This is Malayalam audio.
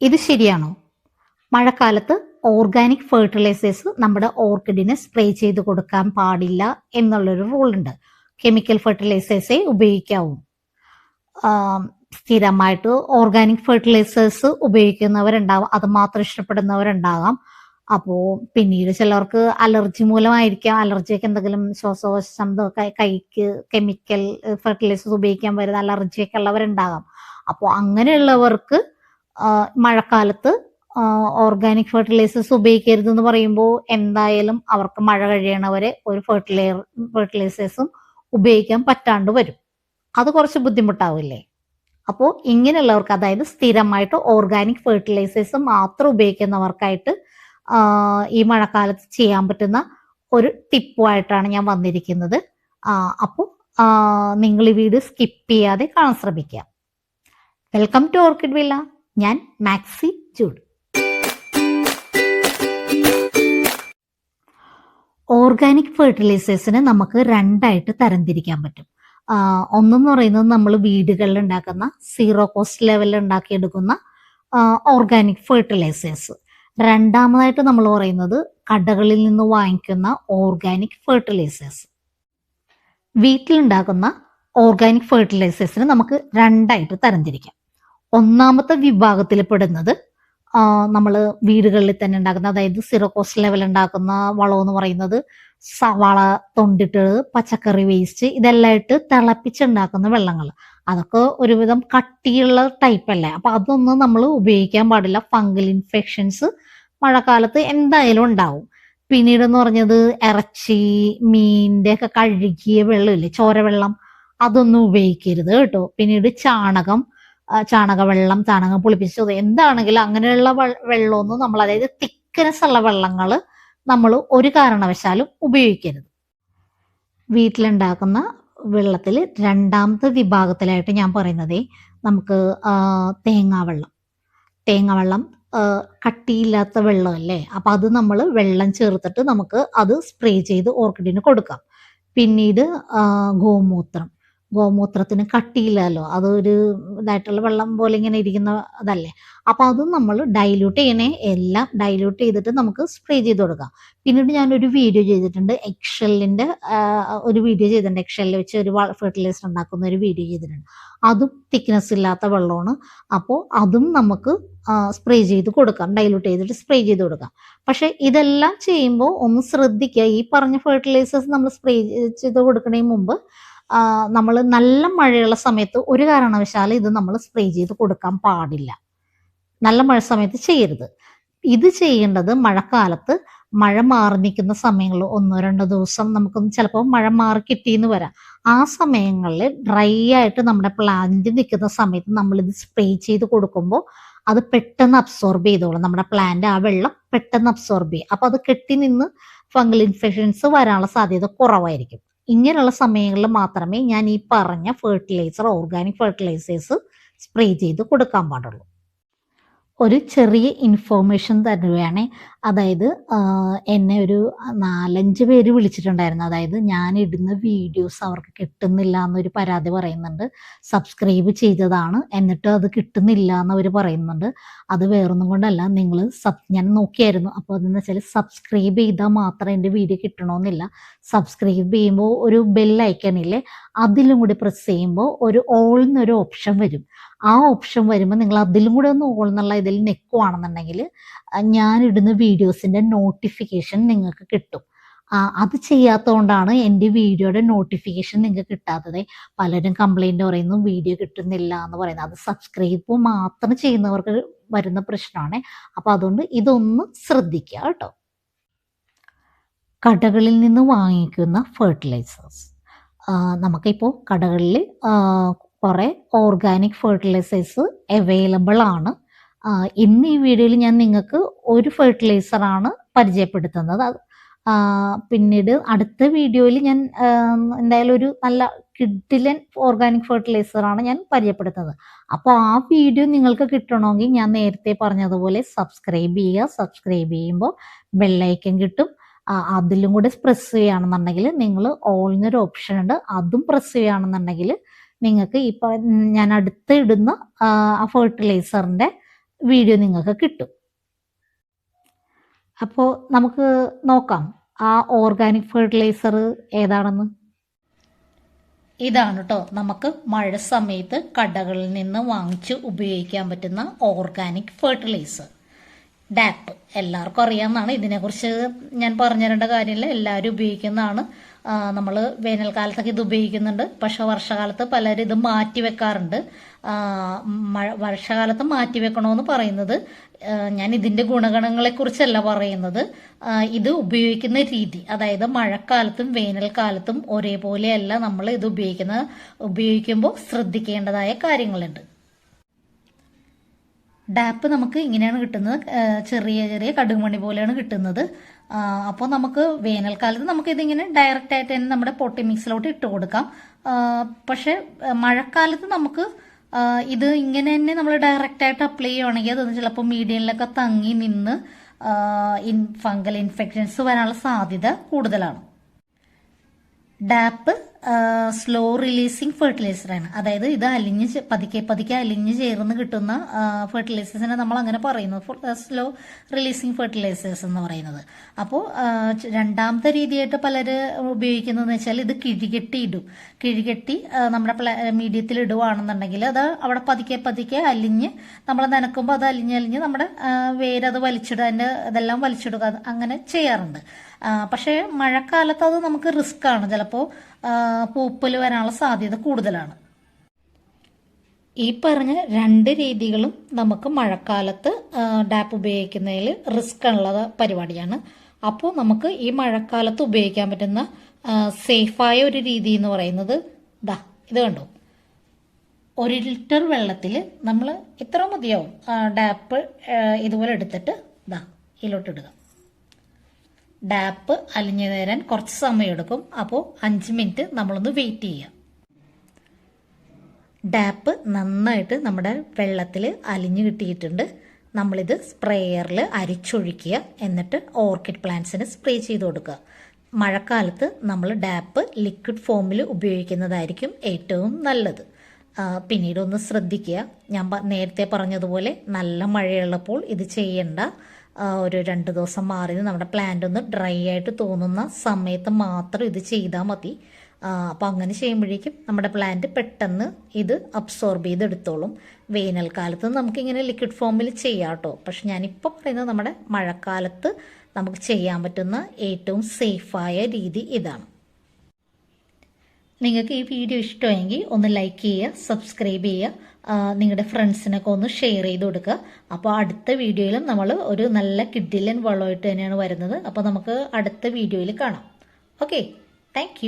ഇത് ശരിയാണോ? മഴക്കാലത്ത് ഓർഗാനിക് ഫെർട്ടിലൈസേഴ്സ് നമ്മുടെ ഓർക്കിഡിന് സ്പ്രേ ചെയ്ത് കൊടുക്കാൻ പാടില്ല എന്നുള്ളൊരു റൂൾ ഉണ്ട് കെമിക്കൽ ഫെർട്ടിലൈസേഴ്സേ ഉപയോഗിക്കാവൂ. സ്ഥിരമായിട്ട് ഓർഗാനിക് ഫെർട്ടിലൈസേഴ്സ് ഉപയോഗിക്കുന്നവരുണ്ടാവും അത് മാത്രം ഇഷ്ടപ്പെടുന്നവരുണ്ടാകാം അപ്പോൾ പിന്നീട് ചിലർക്ക് അലർജി മൂലമായിരിക്കാം അലർജിയൊക്കെ എന്തെങ്കിലും ശ്വാസകോശം കൈ- കൈക്ക് കെമിക്കൽ ഫെർട്ടിലൈസേഴ്സ് ഉപയോഗിക്കാൻ വരുന്ന അലർജിയൊക്കെ ഉള്ളവരുണ്ടാകാം അപ്പോൾ അങ്ങനെയുള്ളവർക്ക് മഴക്കാലത്ത് ഓർഗാനിക് ഫെർട്ടിലൈസേഴ്സ് ഉപയോഗിക്കരുത് എന്ന് പറയുമ്പോൾ എന്തായാലും അവർക്ക് മഴ കഴിയണവരെ ഒരു ഫെർട്ടിലൈ ഫെർട്ടിലൈസേഴ്സും ഉപയോഗിക്കാൻ പറ്റാണ്ട് വരും. അത് കുറച്ച് ബുദ്ധിമുട്ടാവില്ലേ? അപ്പോൾ ഇങ്ങനെയുള്ളവർക്ക് അതായത് സ്ഥിരമായിട്ട് ഓർഗാനിക് ഫെർട്ടിലൈസേഴ്സ് മാത്രം ഉപയോഗിക്കുന്നവർക്കായിട്ട് ഈ മഴക്കാലത്ത് ചെയ്യാൻ പറ്റുന്ന ഒരു ടിപ്പുമായിട്ടാണ് ഞാൻ വന്നിരിക്കുന്നത്. അപ്പോൾ നിങ്ങൾ ഈ വീഡിയോ സ്കിപ്പ് ചെയ്യാതെ കാണാൻ ശ്രമിക്കുക. വെൽക്കം ടു ഓർക്കിഡ് വില്ല ഞാൻ മാക്സി ജൂഡ് ഓർഗാനിക് ഫെർട്ടിലൈസേഴ്സിനെ നമുക്ക് രണ്ടായിട്ട് തരംതിരിക്കാൻ പറ്റും. ഒന്നെന്ന് പറയുന്നത് നമ്മൾ വീടുകളിൽ ഉണ്ടാക്കുന്ന സീറോ കോസ്റ്റ് ലെവലിൽ ഉണ്ടാക്കിയെടുക്കുന്ന ഓർഗാനിക് ഫെർട്ടിലൈസേഴ്സ്. രണ്ടാമതായിട്ട് നമ്മൾ പറയുന്നത് കടകളിൽ നിന്ന് വാങ്ങിക്കുന്ന ഓർഗാനിക് ഫെർട്ടിലൈസേഴ്സ്. വീട്ടിലുണ്ടാക്കുന്ന ഓർഗാനിക് ഫെർട്ടിലൈസേഴ്സിന് നമുക്ക് രണ്ടായിട്ട് തരംതിരിക്കാം. ഒന്നാമത്തെ വിഭാഗത്തിൽ പെടുന്നത് നമ്മൾ വീടുകളിൽ തന്നെ ഉണ്ടാക്കുന്ന അതായത് സീറോ കോസ്റ്റ് ലെവൽ ഉണ്ടാക്കുന്ന വളം എന്ന് പറയുന്നത് സവാള തൊണ്ടിട്ട് പച്ചക്കറി വേസ്റ്റ് ഇതെല്ലാം ഇട്ട് തിളപ്പിച്ചുണ്ടാക്കുന്ന വെള്ളങ്ങൾ അതൊക്കെ ഒരുവിധം കട്ടിയുള്ള ടൈപ്പ് അല്ലേ? അപ്പൊ അതൊന്നും നമ്മൾ ഉപയോഗിക്കാൻ പാടില്ല. ഫംഗൽ ഇൻഫെക്ഷൻസ് മഴക്കാലത്ത് എന്തായാലും ഉണ്ടാവും. പിന്നീട് എന്ന് പറഞ്ഞത് ഇറച്ചി മീനിന്റെ ഒക്കെ കഴുകിയ വെള്ളമില്ലേ ചോരവെള്ളം അതൊന്നും ഉപയോഗിക്കരുത് കേട്ടോ. പിന്നീട് ചാണകം ചാണകവെള്ളം ചാണകം പുളിപ്പിച്ചത് എന്താണെങ്കിലും അങ്ങനെയുള്ള വെള്ളമൊന്നും നമ്മൾ അതായത് തിക്കനസ് ഉള്ള വെള്ളങ്ങൾ നമ്മൾ ഒരു കാരണവശാലും ഉപയോഗിക്കരുത്. വീട്ടിലുണ്ടാക്കുന്ന വെള്ളത്തിൽ രണ്ടാമത്തെ വിഭാഗത്തിലായിട്ട് ഞാൻ പറയുന്നത് നമുക്ക് തേങ്ങാ തേങ്ങാവെള്ളം. തേങ്ങാവെള്ളം വെള്ളം കട്ടിയില്ലാത്ത വെള്ളമല്ലേ? അപ്പം അത് നമ്മൾ വെള്ളം ചേർത്തിട്ട് നമുക്ക് അത് സ്പ്രേ ചെയ്ത് ഓർക്കിഡിന് കൊടുക്കാം. പിന്നീട് ഗോമൂത്രം. ഗോമൂത്രത്തിന് കട്ടിയില്ലല്ലോ. അതൊരു ഇതായിട്ടുള്ള വെള്ളം പോലെ ഇങ്ങനെ ഇരിക്കുന്ന അതല്ലേ. അപ്പൊ അത് നമ്മൾ ഡൈല്യൂട്ട് ചെയ്യണേ എല്ലാം ഡൈല്യൂട്ട് ചെയ്തിട്ട് നമുക്ക് സ്പ്രേ ചെയ്ത് കൊടുക്കാം. പിന്നീട് ഞാനൊരു വീഡിയോ ചെയ്തിട്ടുണ്ട്. എക്ഷലിന്റെ ഒരു വീഡിയോ ചെയ്തിട്ടുണ്ട്. എക്ഷെല്ലിൽ വെച്ച് ഒരു ഫെർട്ടിലൈസർ ഉണ്ടാക്കുന്ന ഒരു വീഡിയോ ചെയ്തിട്ടുണ്ട്. അതും തിക്നെസ് ഇല്ലാത്ത വെള്ളമാണ്. അപ്പോൾ അതും നമുക്ക് സ്പ്രേ ചെയ്ത് കൊടുക്കാം. ഡൈലൂട്ട് ചെയ്തിട്ട് സ്പ്രേ ചെയ്ത് കൊടുക്കാം. പക്ഷെ ഇതെല്ലാം ചെയ്യുമ്പോൾ ഒന്ന് ശ്രദ്ധിക്കുക. ഈ പറഞ്ഞ ഫെർട്ടിലൈസേഴ്സ് നമ്മൾ സ്പ്രേ ചെയ്ത് കൊടുക്കുന്നതിന് മുമ്പ് നമ്മൾ നല്ല മഴയുള്ള സമയത്ത് ഒരു കാരണവശാലും ഇത് നമ്മൾ സ്പ്രേ ചെയ്ത് കൊടുക്കാൻ പാടില്ല. നല്ല മഴ സമയത്ത് ചെയ്യരുത്. ഇത് ചെയ്യേണ്ടത് മഴക്കാലത്ത് മഴ മാറി നിൽക്കുന്ന സമയങ്ങളിൽ ഒന്നോ രണ്ടോ ദിവസം നമുക്ക് ചിലപ്പോൾ മഴ മാറി കിട്ടിയെന്ന് വരാം. ആ സമയങ്ങളിൽ ഡ്രൈ ആയിട്ട് നമ്മുടെ പ്ലാന്റ് നിൽക്കുന്ന സമയത്ത് നമ്മൾ ഇത് സ്പ്രേ ചെയ്ത് കൊടുക്കുമ്പോൾ അത് പെട്ടെന്ന് അബ്സോർബ് ചെയ്തോളും. നമ്മുടെ പ്ലാന്റ് ആ വെള്ളം പെട്ടെന്ന് അബ്സോർബ് ചെയ്യും. അപ്പോൾ അത് കെട്ടി നിന്ന് ഫംഗൽ ഇൻഫെക്ഷൻസ് വരാനുള്ള സാധ്യത കുറവായിരിക്കും. ഇങ്ങനെയുള്ള സമയങ്ങളിൽ മാത്രമേ ഞാൻ ഈ പറഞ്ഞ ഫെർട്ടിലൈസർ ഓർഗാനിക് ഫെർട്ടിലൈസേഴ്സ് സ്പ്രേ ചെയ്ത് കൊടുക്കാൻ പാടുള്ളൂ. ഒരു ചെറിയ ഇൻഫോർമേഷൻ തരുകയാണെ അതായത് എന്നെ ഒരു നാലഞ്ച് പേര് വിളിച്ചിട്ടുണ്ടായിരുന്നു. അതായത് ഞാൻ ഇടുന്ന വീഡിയോസ് അവർക്ക് കിട്ടുന്നില്ല എന്നൊരു പരാതി പറയുന്നുണ്ട്. സബ്സ്ക്രൈബ് ചെയ്തതാണ് എന്നിട്ട് അത് കിട്ടുന്നില്ല എന്നവർ പറയുന്നുണ്ട്. അത് വേറൊന്നും കൊണ്ടല്ല നിങ്ങൾ സബ് ഞാൻ നോക്കിയായിരുന്നു. അപ്പോൾ അതെന്ന് വെച്ചാൽ സബ്സ്ക്രൈബ് ചെയ്താൽ മാത്രം എന്റെ വീഡിയോ കിട്ടണമെന്നില്ല. സബ്സ്ക്രൈബ് ചെയ്യുമ്പോൾ ഒരു ബെൽ ഐക്കണില്ലേ അതിലും കൂടി പ്രസ് ചെയ്യുമ്പോൾ ഒരു ഓൾ എന്നൊരു ഓപ്ഷൻ വരും. ആ ഓപ്ഷൻ വരുമ്പോൾ നിങ്ങൾ അതിലും കൂടെ ഒന്ന് ഓൾ എന്നുള്ള ഇതിൽ നിൽക്കുവാണെന്നുണ്ടെങ്കിൽ ഞാൻ ഇടുന്ന വീഡിയോസിന്റെ നോട്ടിഫിക്കേഷൻ നിങ്ങൾക്ക് കിട്ടും. അത് ചെയ്യാത്തതുകൊണ്ടാണ് എന്റെ വീഡിയോയുടെ നോട്ടിഫിക്കേഷൻ നിങ്ങൾക്ക് കിട്ടാത്തത്. പലരും കംപ്ലൈന്റ് പറയുന്നു വീഡിയോ കിട്ടുന്നില്ല എന്ന് പറയുന്നത്. അത് സബ്സ്ക്രൈബ് മാത്രം ചെയ്യുന്നവർക്ക് വരുന്ന പ്രശ്നമാണ്. അപ്പോൾ അതുകൊണ്ട് ഇതൊന്ന് ശ്രദ്ധിക്കുക കേട്ടോ. കടകളിൽ നിന്ന് വാങ്ങിക്കുന്ന ഫെർട്ടിലൈസേഴ്സ് നമുക്കിപ്പോൾ കടകളിൽ കുറേ ഓർഗാനിക് ഫെർട്ടിലൈസേഴ്സ് അവൈലബിൾ ആണ്. ഇന്ന് ഈ വീഡിയോയിൽ ഞാൻ നിങ്ങൾക്ക് ഒരു ഫെർട്ടിലൈസറാണ് പരിചയപ്പെടുത്തുന്നത്. അത് പിന്നീട് അടുത്ത വീഡിയോയിൽ ഞാൻ എന്തായാലും ഒരു നല്ല കിഡിലൻ ഓർഗാനിക് ഫെർട്ടിലൈസറാണ് ഞാൻ പരിചയപ്പെടുത്തുന്നത്. അപ്പോൾ ആ വീഡിയോ നിങ്ങൾക്ക് കിട്ടണമെങ്കിൽ ഞാൻ നേരത്തെ പറഞ്ഞതുപോലെ സബ്സ്ക്രൈബ് ചെയ്യുക. സബ്സ്ക്രൈബ് ചെയ്യുമ്പോൾ ബെല്ലൈക്കൻ കിട്ടും. അതിലും കൂടെ പ്രസ് ചെയ്യുകയാണെന്നുണ്ടെങ്കിൽ നിങ്ങൾ ഓൾന്നൊരു ഓപ്ഷൻ ഉണ്ട്. അതും പ്രസ് ചെയ്യുകയാണെന്നുണ്ടെങ്കിൽ നിങ്ങൾക്ക് ഇപ്പോൾ ഞാൻ അടുത്ത് ഇടുന്ന ആ ഫെർട്ടിലൈസറിന്റെ വീഡിയോ നിങ്ങൾക്ക് കിട്ടും. അപ്പോൾ നമുക്ക് നോക്കാം. ആ ഓർഗാനിക് ഫെർട്ടിലൈസർ ഏതാണെന്ന്? ഇതാണ് കേട്ടോ നമുക്ക് മഴ സമയത്ത് കടകളിൽ നിന്ന് വാങ്ങിച്ച് ഉപയോഗിക്കാൻ പറ്റുന്ന ഓർഗാനിക് ഫെർട്ടിലൈസർ ഡാപ്പ് എല്ലാവർക്കും അറിയാവുന്നതാണ്. ഇതിനെക്കുറിച്ച് ഞാൻ പറഞ്ഞു തരേണ്ട കാര്യമില്ല. എല്ലാവരും ഉപയോഗിക്കുന്നതാണ്. നമ്മൾ വേനൽക്കാലത്തൊക്കെ ഇത് ഉപയോഗിക്കുന്നുണ്ട്. പക്ഷെ വർഷകാലത്ത് പലരും ഇത് മാറ്റി വെക്കാറുണ്ട് മഴ വർഷകാലത്ത് മാറ്റി വെക്കണമെന്ന് പറയുന്നത് ഞാൻ ഇതിന്റെ ഗുണഗണങ്ങളെക്കുറിച്ചല്ല പറയുന്നത്. ഇത് ഉപയോഗിക്കുന്ന രീതി അതായത് മഴക്കാലത്തും വേനൽക്കാലത്തും ഒരേപോലെയല്ല നമ്മൾ ഇത് ഉപയോഗിക്കുന്ന ഉപയോഗിക്കുമ്പോൾ ശ്രദ്ധിക്കേണ്ടതായ കാര്യങ്ങളുണ്ട്. ഡാപ്പ് നമുക്ക് ഇങ്ങനെയാണ് കിട്ടുന്നത്. ചെറിയ ചെറിയ കടുകുമണി പോലെയാണ് കിട്ടുന്നത്. അപ്പോൾ നമുക്ക് വേനൽക്കാലത്ത് നമുക്ക് ഇതിങ്ങനെ ഡയറക്റ്റ് ആയിട്ട് തന്നെ നമ്മുടെ പൊട്ടി മിക്സിലോട്ട് ഇട്ട് കൊടുക്കാം. പക്ഷെ മഴക്കാലത്ത് നമുക്ക് ഇത് ഇങ്ങനെ തന്നെ നമ്മൾ ഡയറക്റ്റ് ആയിട്ട് അപ്ലൈ ചെയ്യുകയാണെങ്കിൽ അത് ചിലപ്പോൾ മീഡിയയിലൊക്കെ തങ്ങി നിന്ന് ഇൻ ഫംഗൽ ഇൻഫെക്ഷൻസ് വരാനുള്ള സാധ്യത കൂടുതലാണ്. ഡാപ്പ് സ്ലോ റിലീസിങ് ഫെർട്ടിലൈസറാണ് അതായത് ഇത് അലിഞ്ഞ് പതുക്കെ പതുക്കെ അലിഞ്ഞ് ചേർന്ന് കിട്ടുന്ന ഫെർട്ടിലൈസേഴ്സിനെ നമ്മൾ അങ്ങനെ പറയുന്നു സ്ലോ റിലീസിങ് ഫെർട്ടിലൈസേഴ്സ് എന്ന് പറയുന്നത്. അപ്പോൾ രണ്ടാമത്തെ രീതിയായിട്ട് പലര് ഉപയോഗിക്കുന്നതെന്ന് വെച്ചാൽ ഇത് കിഴികെട്ടി ഇടും. കിഴികെട്ടി നമ്മുടെ മീഡിയത്തിൽ ഇടുവാണെന്നുണ്ടെങ്കിൽ അത് അവിടെ പതുക്കെ പതുക്കെ അലിഞ്ഞ് നമ്മൾ നനക്കുമ്പോൾ അത് അലിഞ്ഞ് അലിഞ്ഞ് നമ്മുടെ വേരത് വലിച്ചിടുക അതിന്റെ ഇതെല്ലാം വലിച്ചിടുക അങ്ങനെ ചെയ്യാറുണ്ട്. പക്ഷേ മഴക്കാലത്ത് അത് നമുക്ക് റിസ്ക് ആണ്. ചിലപ്പോൾ പൂപ്പൽ വരാനുള്ള സാധ്യത കൂടുതലാണ്. ഈ പറഞ്ഞ രണ്ട് രീതികളും നമുക്ക് മഴക്കാലത്ത് ഡാപ്പ് ഉപയോഗിക്കുന്നതിൽ റിസ്ക് ഉള്ള പരിപാടിയാണ്. അപ്പോൾ നമുക്ക് ഈ മഴക്കാലത്ത് ഉപയോഗിക്കാൻ പറ്റുന്ന സേഫായ ഒരു രീതി എന്ന് പറയുന്നത് ദാ ഇത് കണ്ടോ? ഒരു ലിറ്റർ വെള്ളത്തിൽ നമ്മൾ ഇത്ര മതിയാവും ഡാപ്പ് ഇതുപോലെ എടുത്തിട്ട് ദാ ഇതിലോട്ട് ഇടുക. ഡാപ്പ് അലിഞ്ഞു തരാൻ കുറച്ച് സമയം എടുക്കും അപ്പോൾ അഞ്ച് മിനിറ്റ് നമ്മളൊന്ന് വെയിറ്റ് ചെയ്യാം. ഡാപ്പ് നന്നായിട്ട് നമ്മുടെ വെള്ളത്തിൽ അലിഞ്ഞു കിട്ടിയിട്ടുണ്ട്. നമ്മളിത് സ്പ്രേയറിൽ അരിച്ചൊഴിക്കുക. എന്നിട്ട് ഓർക്കിഡ് പ്ലാന്റ്സിന് സ്പ്രേ ചെയ്ത് കൊടുക്കുക. മഴക്കാലത്ത് നമ്മൾ ഡാപ്പ് ലിക്വിഡ് ഫോമിൽ ഉപയോഗിക്കുന്നതായിരിക്കും ഏറ്റവും നല്ലത്. പിന്നീട് ഒന്ന് ശ്രദ്ധിക്കുക. ഞാൻ നേരത്തെ പറഞ്ഞതുപോലെ നല്ല മഴയുള്ളപ്പോൾ ഇത് ചെയ്യേണ്ട. ഒരു രണ്ട് ദിവസം മാറി നമ്മുടെ പ്ലാന്റ് ഒന്ന് ഡ്രൈ ആയിട്ട് തോന്നുന്ന സമയത്ത് മാത്രം ഇത് ചെയ്താൽ മതി. അപ്പോൾ അങ്ങനെ ചെയ്യുമ്പോഴേക്കും നമ്മുടെ പ്ലാന്റ് പെട്ടെന്ന് ഇത് അബ്സോർബ് ചെയ്തെടുത്തോളും. വേനൽക്കാലത്ത് നമുക്കിങ്ങനെ ലിക്വിഡ് ഫോമിൽ ചെയ്യാം കേട്ടോ പക്ഷെ ഞാനിപ്പോൾ പറയുന്നത് നമ്മുടെ മഴക്കാലത്ത് നമുക്ക് ചെയ്യാൻ പറ്റുന്ന ഏറ്റവും സേഫായ രീതി ഇതാണ്. നിങ്ങൾക്ക് ഈ വീഡിയോ ഇഷ്ടമെങ്കിൽ ഒന്ന് ലൈക്ക് ചെയ്യുക സബ്സ്ക്രൈബ് ചെയ്യുക നിങ്ങളുടെ ഫ്രണ്ട്സിനൊക്കെ ഒന്ന് ഷെയർ ചെയ്ത് കൊടുക്കുക. അപ്പോൾ അടുത്ത വീഡിയോയിലും നമ്മൾ ഒരു നല്ല കിഡിലൻ വളമായിട്ട് തന്നെയാണ് വരുന്നത്. അപ്പോൾ നമുക്ക് അടുത്ത വീഡിയോയിൽ കാണാം. Okay thank